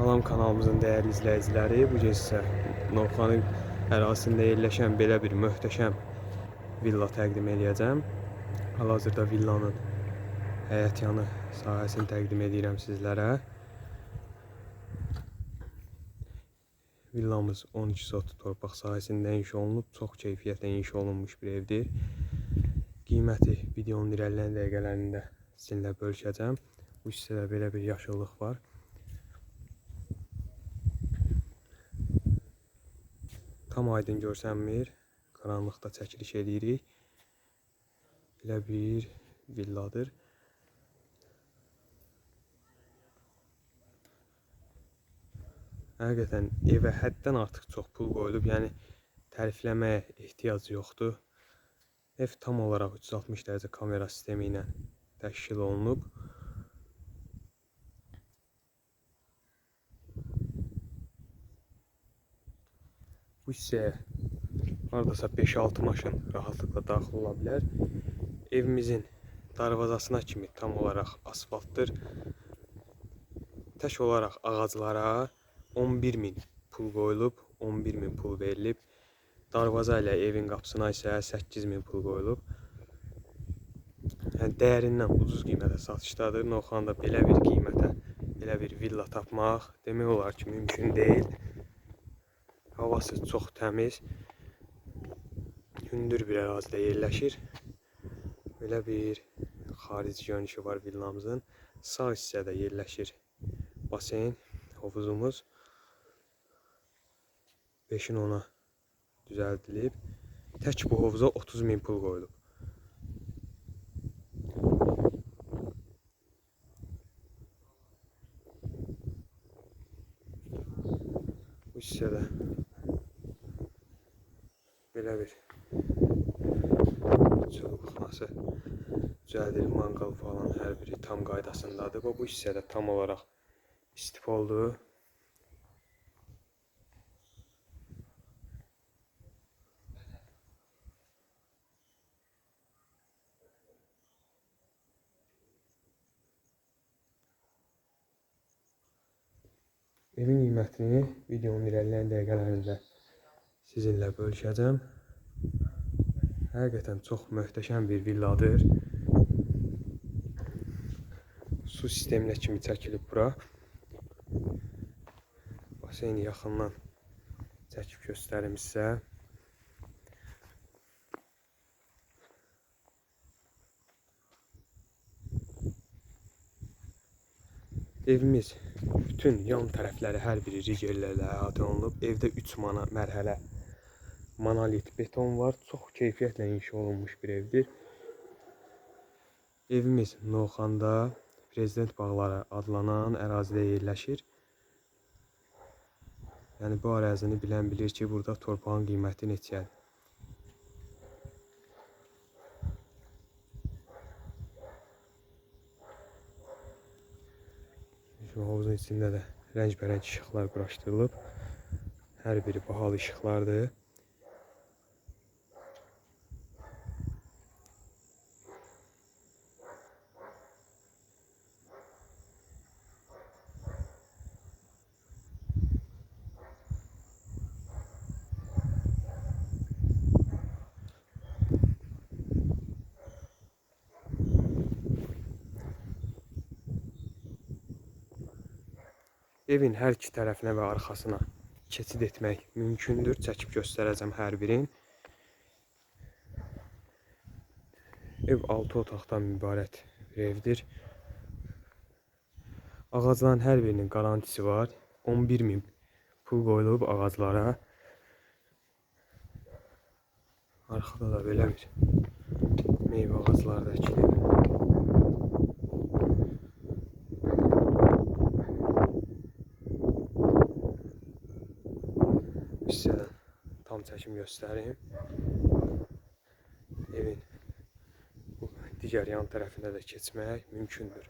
Salam kanalımızın dəyərli izləyiciləri. Bu gün sizə Novxanı ərazisində yerləşən belə bir möhtəşəm villa təqdim edəcəm. Hal-hazırda villanın həyət yanı sahəsini təqdim edirəm sizlərə. Villamız 12 sotlu torpaq sahəsində inşa olunub, çox keyfiyyətlə inşa olunmuş bir evdir. Qiyməti videonun irəliləyən dəqiqələrində sizinlə bölüşəcəm. Bu hissədə belə bir yaşıllıq var. Tam aydın görsənmir. Qaranlıqda çəkiliş edirik. Belə bir villadır. Həqiqətən evə həddən artıq çox pul qoyulub. Yəni tərifləməyə ehtiyac yoxdur. Ev tam olaraq 360 dərəcə kamera sistemi ilə təşkil olunub. Bu hissəyə hardasa 5-6 maşın rahatlıqla daxil ola bilər. Evimizin darvazasına kimi tam olaraq asfaltdır. Tək olaraq ağaclara 11 min pul qoyulub, 11 min pul verilib. Darvaza ilə evin qapısına isə 8 min pul qoyulub. Yəni dəyərindən ucuz qiymətə satışdadır. Novxanada belə bir qiymətə belə bir villa tapmaq demək olar ki, mümkün deyil. Havası çox təmiz. Hündür bir ərazidə yerləşir. Belə bir xarici görünüşü var villamızın. Sağ hissədə yerləşir basen, hovuzumuz. 5-in 10-a düzəldilib. Tək bu hovuza 30 min pul qoyulub. Bu hissədə belə bir çubuqması düzəldilib, manqal falan hər biri tam qaydasındadır. Bu, bu hissədə tam olaraq istif oldu. Evin qiymətini videonun irəliləyən dəqiqələrində sizinlə bölüşəcəm. Həqiqətən çox möhtəşəm bir villadır. Su sisteminə kimi çəkilib bura. Baseyni yaxından çəkib göstərim sizə. Evimiz bütün yan tərəfləri hər biri rigerlərlə əhatə olunub. Evdə 3 mana mərhələ monolit beton var. Çox keyfiyyətlə inşa olunmuş bir evdir. Evimiz Novxanda Prezident Bağları adlanan ərazidə yerləşir. Yəni bu ərazini bilən bilir ki, burada torpağın qiyməti neçədir. Şu havuzun içində də rəngbərəng işıqlar quraşdırılıb. Hər biri bahalı işıqlardır. Evin hər iki tərəfinə və arxasına keçid etmək mümkündür. Çəkib göstərəcəm hər birin. Ev 6 otaqdan ibarət bir evdir. Ağacların hər birinin garantisi var. 11 min pul qoyulub ağaclara. Arxada da belə bir meyvə ağacları da əkilib. hissədən çəkim göstərim. Evin bu digər yan tərəfinə də keçmək mümkündür.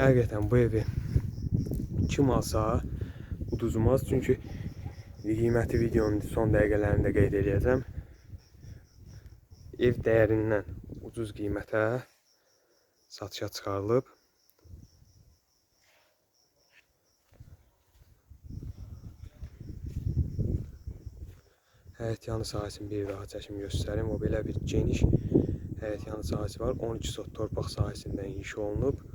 Həqiqətən bu evi kim alsa uduzmaz. Çünki qiyməti videonun son dəqiqələrində qeyd edəcəm. Ev dəyərindən ucuz qiymətə satışa çıxarılıb. Həyət yanı sahəsini bir daha çəkim göstərim. O belə bir geniş həyət yanı sahəsi var. 12 sot torpaq sahəsindən inşa olunub.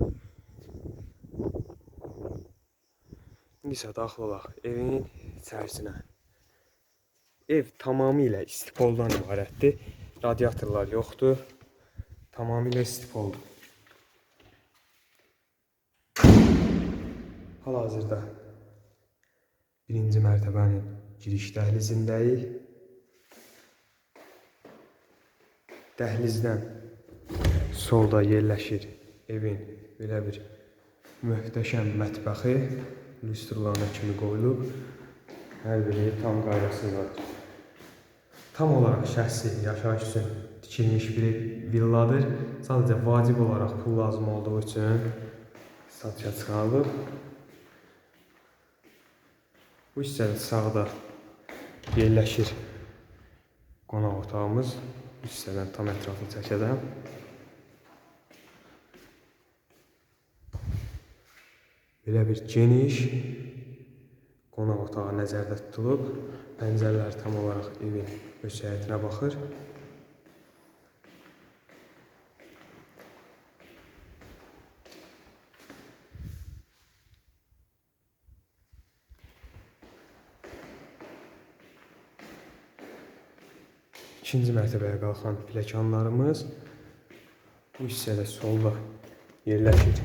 İndi isə daxil olaq evin içərisinə. Ev tamamilə istipoldan ibarətdir. Radiatorlar yoxdur. Tamamilə istipoldur. Hal-hazırda birinci mərtəbənin giriş dəhlizindəyik. Dəhlizdən solda yerləşir evin belə bir möhtəşəm mətbəxi. Lüstrlarına kimi qoyulub. Hər biri tam qaydasındadır. Tam olaraq şəxsi yaşayış üçün tikilmiş bir villadır. Sadəcə vacib olaraq pul lazım olduğu üçün satışa çıxarılıb. Bu hissədə sağda yerləşir qonaq otağımız. Bu hissədən tam ətrafını çəkəcəm. Belə bir geniş qonaq otağı nəzərdə tutulub. Pəncərələr tam olaraq evin öz həyətinə baxır. İkinci mərtəbəyə qalxan pilləkənlərimiz bu hissədə solda yerləşir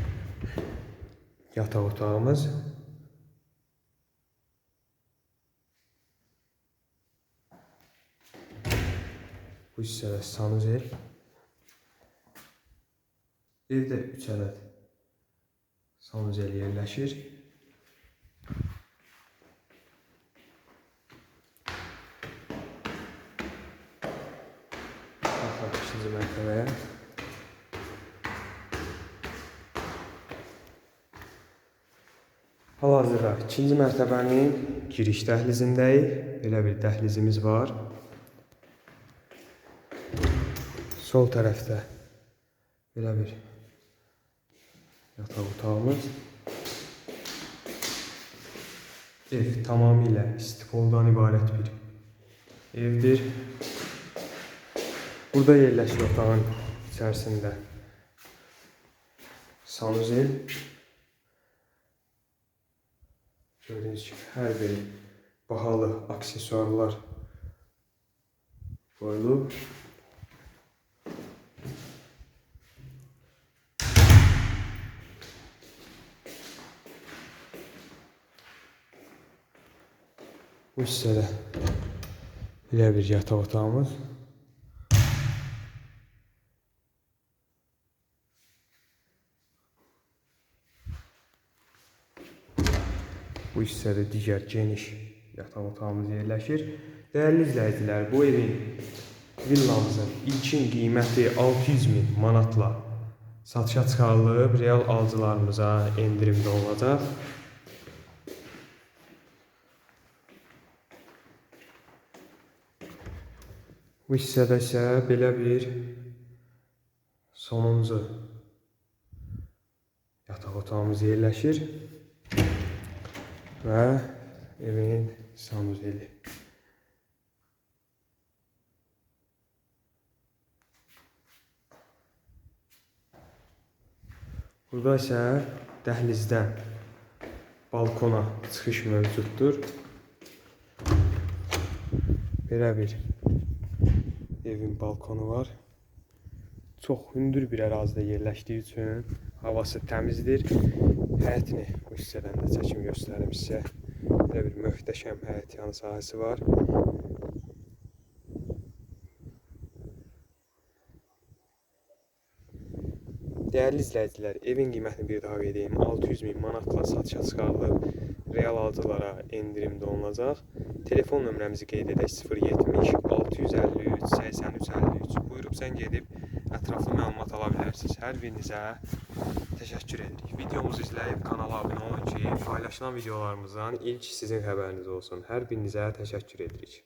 yataq otağımız. Bu hissədə sanuzel. Evdə 3 ədəd sanuzel yerləşir. Baxaq ikinci mərtəbəyə. Hal-hazırda ikinci mərtəbənin giriş dəhlizindəyik. Belə bir dəhlizimiz var. Sol tərəfdə belə bir yataq otağımız. Ev tamamilə istipoldan ibarət bir evdir. Burada yerləşir otağın içərisində sanuzel. Gördüğünüz gibi her biri bahalı aksesuarlar koyulub. Bu hissədə belə bir yataq otağımız. Bu hissədə digər geniş yataq otağımız yerləşir. Dəyərli izləyicilər, bu evin villamızın ilkin qiyməti 600 min manatla satışa çıxarılıb. Real alıcılarımıza endirimdə olacaq. Bu hissədə isə belə bir sonuncu yataq otağımız yerləşir. Və evin sanuzeli. Burada isə dəhlizdən balkona çıxış mövcuddur. Belə bir evin balkonu var. Çox hündür bir ərazidə yerləşdiyi üçün havası təmizdir. Həyətini bu hissədən də çəkim göstərim sizə. Belə bir möhtəşəm həyət yanı sahəsi var. Dəyərli izləyicilər, evin qiymətini bir daha qeyd edeyim. 600 min manatla satışa çıxarılıb. Real alıcılara endirimdə olunacaq. Telefon nömrəmizi qeyd edək 070 653 83 53. Buyurub zəng edib ətraflı məlumat ala bilərsiniz. Hər birinizə təşəkkür edirik. Videomuzu izləyib kanala abunə olun ki, paylaşılan videolarımızdan ilk sizin xəbəriniz olsun. Hər birinizə təşəkkür edirik.